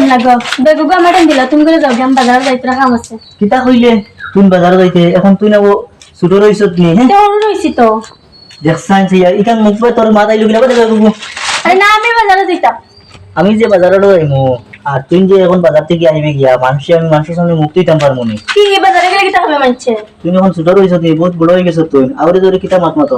যাম না গো আমার দিলা তুমি করে যাও? আমি বাজার যাইতে কাম আছে। কিতা কইলে? তুই বাজারে যাইতে? এখন তুই না ছোট রইছ তুমি হ্যাঁ তেও রইছি তো দেখছান সিয়া ইকান মুখ পে তোর মাথায় লুকিলা কথা কইবো আরে না আমি বাজারে যাইতাম। আমি যে বাজারে যাইমু আর তুই যে এখন বাজার থেকে আইবে গিয়া মানুষে আমি মানুষের সামনে মুখ দিতাম পারব নি। কি বাজারে গেলে কি হবে মানছে তুই এখন ছোট রইছ তুই বহুত বড় হয়ে গেছ তুই আউরে তোর কিতা মাত মাত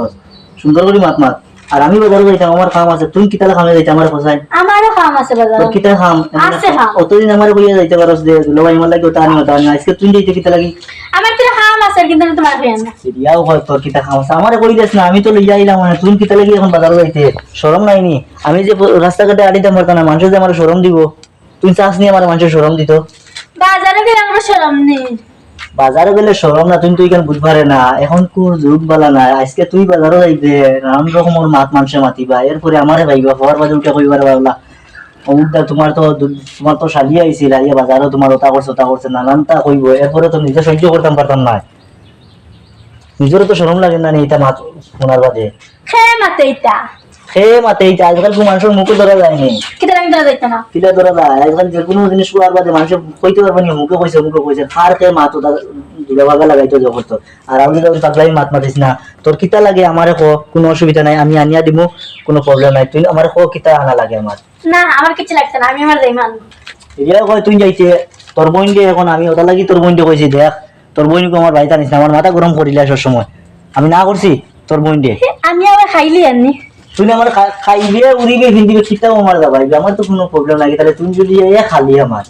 সুন্দর করে মাত মাত আর আমি বাজারে যাইতাম আমার কাম আছে। তুই কিতা খামে যাইতাম আমার ফসাই আমারও কাম আছে বাজারে কিতা খাম আছে খাম। অতদিন আমার কইয়া যাইতে পারস দে ভাই আমার লাগে ওটা আনি ওটা আনি আজকে তুই যাইতে কিতা লাগি আমার তো কাম আছে কিন্তু আমি তোমার হইয়া না সিরিয়াও হয় তোর কিতা খাম আছে? আমারে কই দিস না আমি তো লইয়া আইলাম মানে তুই কিতা লাগি এখন বাজারে যাইতে? শরম নাই নি আমি যে প- রাস্তাঘাটে আড়িতাম পারতাম না মানুষ যে আমার শরম দিব? তুই চাস নি আমার মানুষের শরম দিত? বাজারে গেলে আমার শরম নেই। বাজারে গেলে শরম না তুই তো এখানে বুঝবারে না, এখন কোন যুগ বালা না, আজকে তুই বাজারও যাইবে, নানান রকমের মাত মানুষে মাতিবা, এরপরে আমারে ভাইবা হওয়ার বাজে উঠে কইবার বাবলা অমুকদা তোমার তো তোমার তো শালি আইছিল, আইয়া বাজারও তোমার ওটা করছে ওটা করছে নানানটা কইব, এরপরে তো নিজে সহ্য করতাম পারতাম না। নিজেরও তো শরম লাগে না এটা মাত শোনার বাদে। খেয়ে মাতে এটা সে মাতে আজকাল মানুষের মুখে ধরা আমি না। ধরা যায়। আজকাল যে কোনো জিনিস কোয়ার বাদে মানুষ কইতে পারবে না মুখে কইছে মুখে কইছে। কার কে মাতো দুলা ভাগা লাগাইতো জগত আর আমি যখন পাগলাই মাত মাতিস না। তোর কিতা লাগে আমারে কো কোনো অসুবিধা নাই আমি আনিয়া দিমু কোনো প্রবলেম নাই। তুই আমারে কো কিতা আনা লাগে আমার? না আমার কিছু লাগছে না আমি আমার যাই মান এরিয়া তুই যাইতে। তোর বোন এখন আমি ওটা লাগি তোর বোন কইছি দেখ তোর বোনকে আমার বাড়িতে আনিস না আমার মাথা গরম করিলে আসার সময়। আমি না করছি তোর বোন আমি আবার খাইলি আনি তুই আমার খা- খাইবে উড়িবে ফিন্দিবে কিতাও আমার যাবাই আমার তো কোনো প্রবলেম নাই তাহলে তুই যদি এ খালি আমার।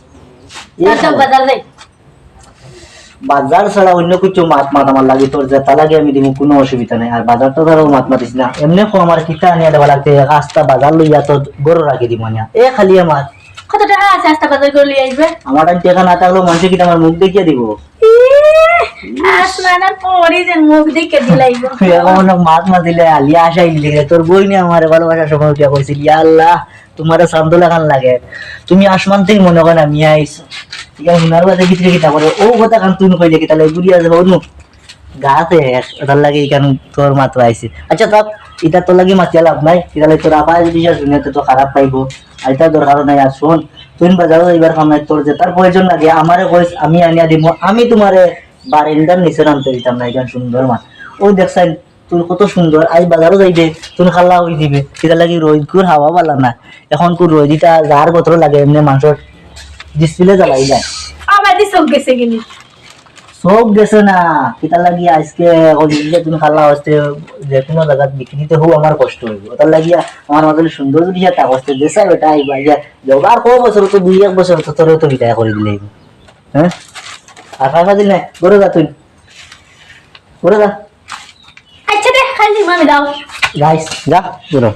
বাজার ছাড়া অন্য কিছু মাত মাত আমার লাগে তোর যেটা লাগে আমি দিব কোনো অসুবিধা নাই। আর বাজার তো ধরো মাত মাতিস না। এমনি কো আমার কিতা আনিয়া দেওয়া লাগতে রাস্তা বাজার লইয়া তো গরু রাখি দিব আনিয়া। এ খালি আমার। কত টাকা আছে আস্তা বাজার করে লিয়ে আসবে আমার টেকা না থাকলেও মানুষে কিটা আমার মুখ দেখিয়ে দিব? যে মাত তোর তুমি আসমান থেকে মনে করেন আমি আইসো করে ও কথা খান তুমি কইলে কি? তাহলে বুড়িয়া যাব নু গাতে ওটার লাগে এখান তোর মাত্র আইছে? আচ্ছা তাক এটা তোর লাগে মাতিয়া লাভ নাই। তাহলে তোর আপা যদি শুনে তো খারাপ পাইবো। আর এটা দরকার নাই, আর শোন তুই বাজারও এবার নাই তোর যেটার প্রয়োজন লাগে। আমারে কইস, আমি আনিয়া দিব আমি তোমারে বারেন্দার নিচে নামতে দিতাম না এখান সুন্দর মাছ ওই দেখছেন তুই কত সুন্দর। আজ বাজারও যাইবে তুই খাল্লা হয়ে দিবে। সেটা লাগি রোদ কুর হাওয়া বালা না। এখন কুর রোদিটা যার বতর লাগে এমনি মাংসর ডিসপ্লে জ্বালাই যায় আমার দি চোখ গেছে সব গেছে না। কিতা লাগি আজকে ওদিকে তুমি খাল্লা হচ্ছে যে কোনো জায়গাত বিক্রিতে হোক আমার কষ্ট হইব। ওটার লাগিয়া আমার মাঝে সুন্দর যদি একটা হচ্ছে দেশা বেটা আইবা ইয়া জবার ক বছর তো দুই এক বছর তো তোরে তো বিদায় করে দিলে হ্যাঁ? আর খাওয়া দিল নাই গরে যা তুই। গরে যা আচ্ছা দে খালি মামি দাও। গাইস যা গরো।